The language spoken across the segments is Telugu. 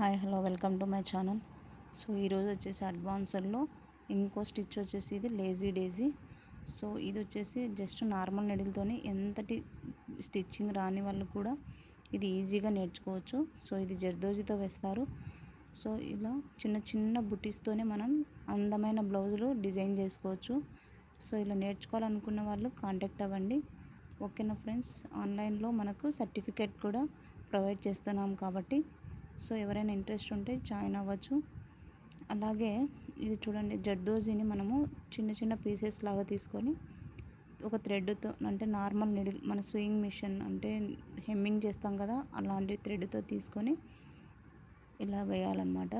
Hi hello welcome to my channel. So ఈరోజు వచ్చేసి అడ్వాన్సర్లో ఇంకో స్టిచ్ వచ్చేసి ఇది లేజీ డేజీ. సో ఇది వచ్చేసి జస్ట్ నార్మల్ నెడిల్తోని ఎంతటి స్టిచ్చింగ్ రాని వాళ్ళు కూడా ఇది ఈజీగా నేర్చుకోవచ్చు. సో ఇది జర్దోజీతో వేస్తారు. సో ఇలా చిన్న చిన్న బుటీస్తోనే మనం అందమైన బ్లౌజులు డిజైన్ చేసుకోవచ్చు. సో ఇలా నేర్చుకోవాలనుకున్న వాళ్ళు కాంటాక్ట్ అవ్వండి. ఓకేనా ఫ్రెండ్స్? ఆన్లైన్లో మనకు సర్టిఫికేట్ కూడా ప్రొవైడ్ చేస్తున్నాం కాబట్టి సో ఎవరైనా ఇంట్రెస్ట్ ఉంటే జాయిన్ అవ్వచ్చు. అలాగే ఇది చూడండి జడ్దోజీని మనము చిన్న చిన్న పీసెస్ లాగా తీసుకొని ఒక థ్రెడ్తో అంటే నార్మల్ నిడిల్ మన స్వింగ్ మిషన్ అంటే హెమ్మింగ్ చేస్తాం కదా అలాంటి థ్రెడ్తో తీసుకొని ఇలా వేయాలన్నమాట.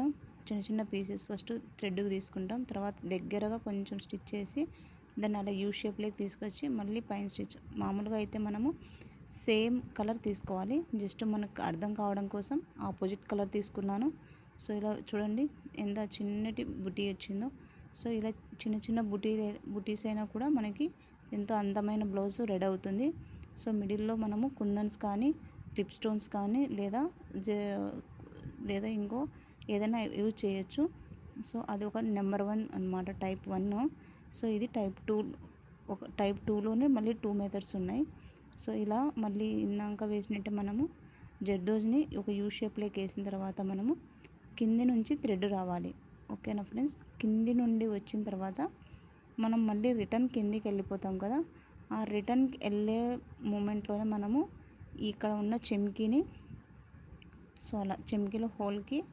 చిన్న చిన్న పీసెస్ ఫస్ట్ థ్రెడ్కి తీసుకుంటాం. తర్వాత దగ్గరగా కొంచెం స్టిచ్ చేసి దాన్ని అలా యూ షేప్లోకి తీసుకొచ్చి మళ్ళీ పైన స్టిచ్. మామూలుగా అయితే మనము సేమ్ కలర్ తీసుకోవాలి. జస్ట్ మనకు అర్థం కావడం కోసం ఆపోజిట్ కలర్ తీసుకున్నాను. సో ఇలా చూడండి ఎంత చిన్నటి బుటీ వచ్చిందో. సో ఇలా చిన్న చిన్న బుటీ బుటీస్ అయినా కూడా మనకి ఎంతో అందమైన బ్లౌజ్ రెడీ అవుతుంది. సో మిడిల్లో మనము కుందన్స్ కానీ క్లిప్ స్టోన్స్ కానీ లేదా లేదా ఇంకో ఏదైనా యూజ్ చేయొచ్చు. సో అది ఒక నెంబర్ వన్ అనమాట టైప్ వన్. సో ఇది టైప్ టూ ఒక టైప్ టూలోనే మళ్ళీ టూ మెథడ్స్ ఉన్నాయి. సో ఇలా మళ్ళీ ఇందాక వేసినట్టే మనము జర్దోజ్ని ఒక యూ షేప్లోకి వేసిన తర్వాత మనము కింది నుంచి థ్రెడ్ రావాలి. ఓకేనా ఫ్రెండ్స్? కింది నుండి వచ్చిన తర్వాత మనం మళ్ళీ రిటర్న్ కిందికి వెళ్ళిపోతాం కదా? ఆ రిటర్న్కి వెళ్ళే మూమెంట్లోనే మనము ఇక్కడ ఉన్న చెమ్కీని సో అలా చెమ్కీలో హోల్కి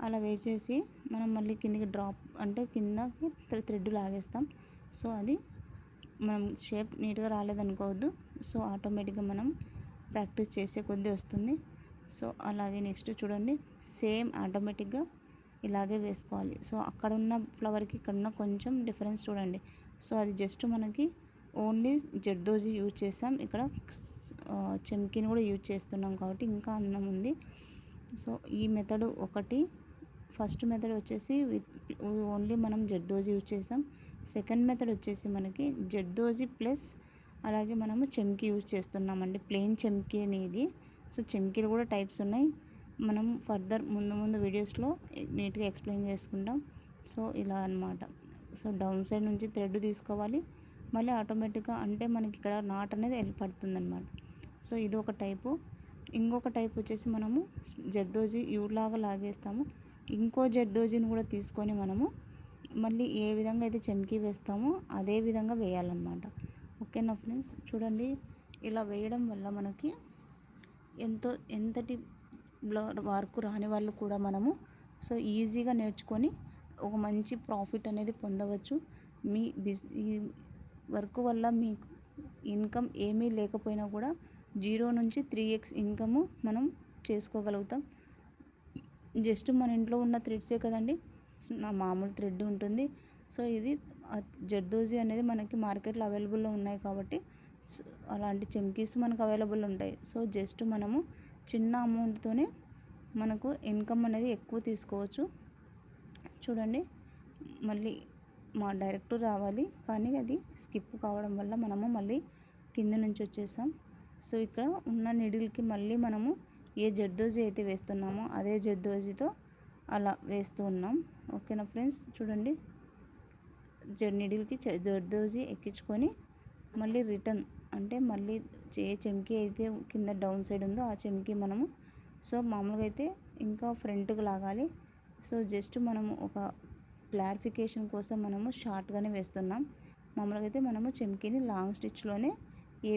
అలా వేసేసి మనం మళ్ళీ కిందికి డ్రాప్ అంటే కిందకి థ్రెడ్ లాగేస్తాం. సో అది మనం షేప్ నీట్గా రాలేదనుకోవద్దు. సో ఆటోమేటిక్గా మనం ప్రాక్టీస్ చేసే కొద్దీ వస్తుంది. సో అలాగే నెక్స్ట్ చూడండి. సేమ్ ఆటోమేటిక్గా ఇలాగే వేసుకోవాలి. సో అక్కడ ఉన్న ఫ్లవర్కి ఇక్కడ ఉన్న కొంచెం డిఫరెన్స్ చూడండి. సో అది జస్ట్ మనకి ఓన్లీ జర్దోజీ యూజ్ చేసాం. ఇక్కడ చెమ్కిని కూడా యూజ్ చేస్తున్నాం కాబట్టి ఇంకా అందం ఉంది. సో ఈ మెథడ్ ఒకటి. ఫస్ట్ మెథడ్ వచ్చేసి విత్ ఓన్లీ మనం జర్దోజీ యూజ్ చేసాం. సెకండ్ మెథడ్ వచ్చేసి మనకి జడ్డోజీ ప్లస్ అలాగే మనము చెమ్కీ యూజ్ చేస్తున్నామండి. ప్లెయిన్ చెమ్కీ అనేది. సో చెమ్కీలు కూడా టైప్స్ ఉన్నాయి. మనం ఫర్దర్ ముందు ముందు వీడియోస్లో నీట్గా ఎక్స్ప్లెయిన్ చేసుకుంటాం. సో ఇలా అనమాట సో డౌన్ సైడ్ నుంచి థ్రెడ్ తీసుకోవాలి. మళ్ళీ ఆటోమేటిక్గా అంటే మనకి ఇక్కడ నాట్ అనేది వెళ్ళిపడుతుంది అనమాట సో ఇది ఒక టైపు. ఇంకొక టైప్ వచ్చేసి మనము జడ్దోజీ యూలాగా లాగేస్తాము. ఇంకో జడ్దోజీని కూడా తీసుకొని మనము మళ్ళీ ఏ విధంగా అయితే చెమ్కీ వేస్తామో అదే విధంగా వేయాలన్నమాట. ఓకేనా ఫ్రెండ్స్? చూడండి ఇలా వేయడం వల్ల మనకి ఎంతో ఎంతటి వర్క్ రాని వాళ్ళు కూడా మనము సో ఈజీగా నేర్చుకొని ఒక మంచి ప్రాఫిట్ అనేది పొందవచ్చు. మీ బిజ్ ఈ వర్క్ వల్ల మీకు ఇన్కమ్ ఏమీ లేకపోయినా కూడా జీరో నుంచి త్రీ ఎక్స్ ఇన్కమ్ మనం చేసుకోగలుగుతాం. జస్ట్ మన ఇంట్లో ఉన్న థ్రెడ్సే కదండి. మామూలు థ్రెడ్ ఉంటుంది. సో ఇది జర్దోజీ అనేది మనకి మార్కెట్లో అవైలబుల్లో ఉన్నాయి కాబట్టి అలాంటి చెమ్కీస్ మనకు అవైలబుల్ ఉంటాయి. సో జస్ట్ మనము చిన్న అమౌంట్తోనే మనకు ఇన్కమ్ అనేది ఎక్కువ తీసుకోవచ్చు. చూడండి మళ్ళీ మా డైరెక్ట్ రావాలి కానీ అది స్కిప్ కావడం వల్ల మనము మళ్ళీ కింద నుంచి వచ్చేసాం. సో ఇక్కడ ఉన్న నిడిల్కి మళ్ళీ మనము ఏ జర్దోజీ అయితే వేస్తున్నామో అదే జర్దోజీతో అలా వేస్తూ ఉన్నాం. ఓకేనా ఫ్రెండ్స్? చూడండి. నిడిల్కి జర్దోజీ ఎక్కించుకొని మళ్ళీ రిటర్న్ అంటే మళ్ళీ ఏ చెంకి అయితే కింద డౌన్ సైడ్ ఉందో ఆ చెంకి మనము సో మామూలుగా అయితే ఇంకా ఫ్రంట్కి లాగాలి. సో జస్ట్ మనము ఒక క్లారిఫికేషన్ కోసం మనము షార్ట్గానే వేస్తున్నాం. మామూలుగా అయితే మనము చెంకీని లాంగ్ స్టిచ్లోనే ఏ